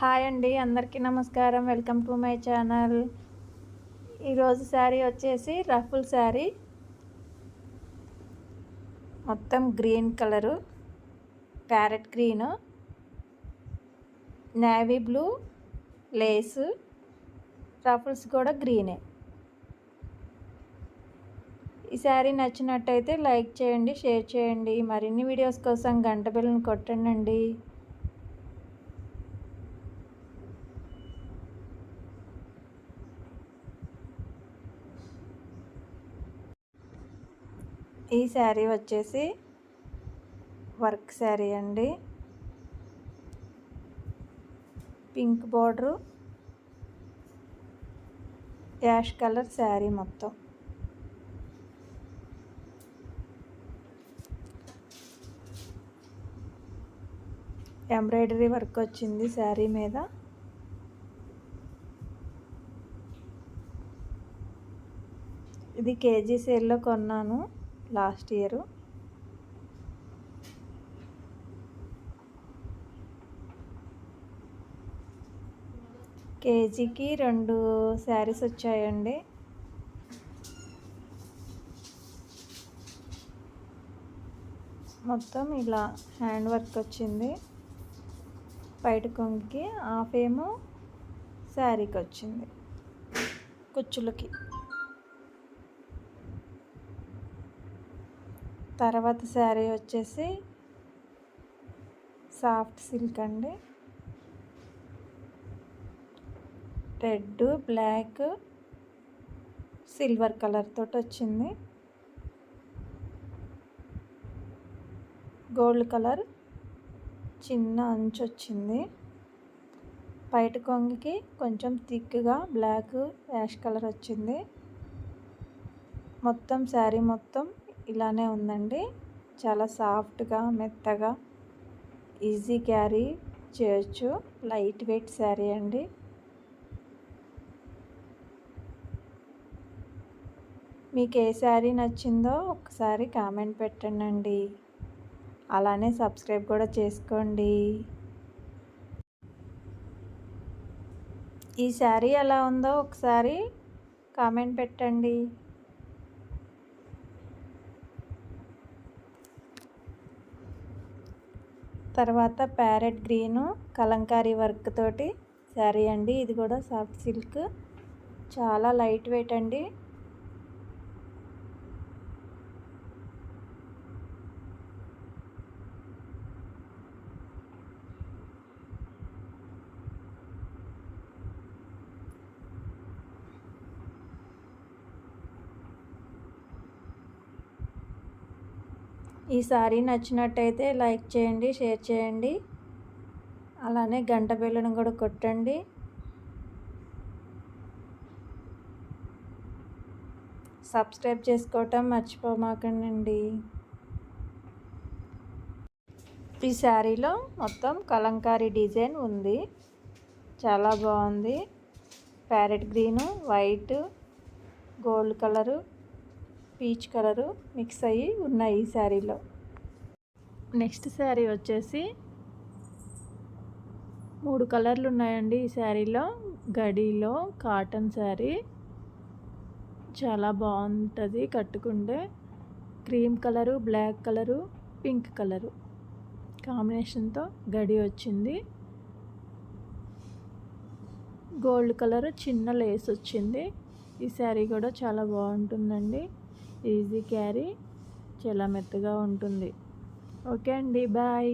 Hi అండి అందరికీ నమస్కారం. Welcome to my channel. ఈరోజు శారీ వచ్చేసి రఫుల్ శారీ. మొత్తం green colour parrot green navy blue lace ruffles కూడా గ్రీనే. ఈ శారీ నచ్చినట్టయితే లైక్ చేయండి షేర్ చేయండి. మరిన్ని వీడియోస్ కోసం గంట బిల్లును కొట్టండి ఈ శారీ వచ్చేసి వర్క్ శారీ అండి. Pink border. Ash colour sari మొత్తం. ఎంబ్రాయిడరీ వర్క్ వచ్చింది శారీ మీద. ఇది కేజీ సేల్లో కొన్నాను. Last year. కేజీకి రెండు శారీస్ వచ్చాయండి. మొత్తం ఇలా హ్యాండ్ వర్క్ వచ్చింది. బయట కొంగికి హాఫ్ ఏమో శారీకి వచ్చింది. కుచ్చులకి. తర్వాత శారీ వచ్చేసి సాఫ్ట్ సిల్క్ అండి. రెడ్ బ్లాక్ సిల్వర్ కలర్ తోటి వచ్చింది. గోల్డ్ కలర్ చిన్న అంచు వచ్చింది. బయట కొంగికి కొంచెం థిక్గా బ్లాక్ యాష్ కలర్ వచ్చింది. మొత్తం శారీ మొత్తం ఇలానే ఉందండి. చాలా సాఫ్ట్గా మెత్తగా ఈజీ క్యారీ చేయొచ్చు. లైట్ వెయిట్ శారీ అండి. మీకు ఏ శారీ నచ్చిందో ఒకసారి కామెంట్ పెట్టండి అలానే సబ్స్క్రైబ్ కూడా చేసుకోండి. ఈ శారీ ఎలా ఉందో ఒకసారి కామెంట్ పెట్టండి. తర్వాత ప్యారెట్ గ్రీను కలంకారీ వర్క్ తోటి శారీ అండి. ఇది కూడా సాఫ్ట్ సిల్క్. చాలా లైట్ వెయిట్ అండి. ఈ సారీ నచ్చినట్టయితే లైక్ చేయండి షేర్ చేయండి. అలానే గంట బిల్లును కూడా కొట్టండి. సబ్స్క్రైబ్ చేసుకోవటం మర్చిపోమాకండి ఈ శారీలో మొత్తం కలంకారీ డిజైన్ ఉంది. చాలా బాగుంది. Parrot green white gold colour. Peach colour mix అయ్యి ఉన్నాయి ఈ శారీలో. నెక్స్ట్ శారీ వచ్చేసి మూడు కలర్లు ఉన్నాయండి ఈ శారీలో. గడిలో కాటన్ శారీ. చాలా బాగుంటుంది కట్టుకుంటే. Cream colour black colour pink colour. కాంబినేషన్తో గడి వచ్చింది. గోల్డ్ కలర్ చిన్న లేస్ వచ్చింది. ఈ శారీ కూడా చాలా బాగుంటుందండి. ఈజీ క్యారీ చాలా మెత్తగా ఉంటుంది. ఓకే అండి బాయ్.